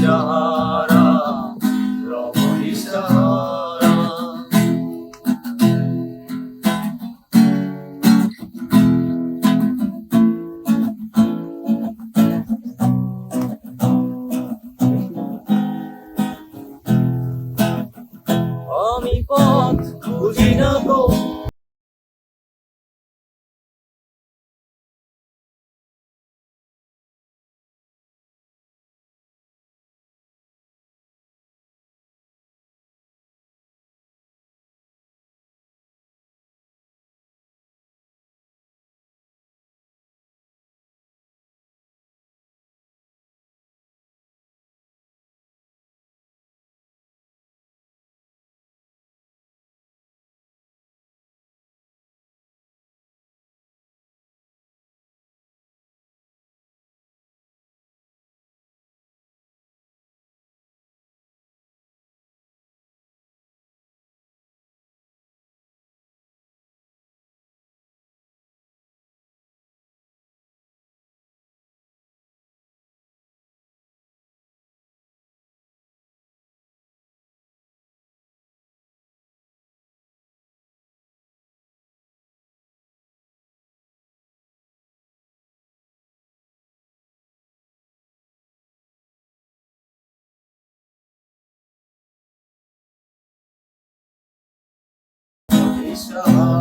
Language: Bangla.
ইশারা রবর ইশারা আমি পথ বুঝি না তো Krishna.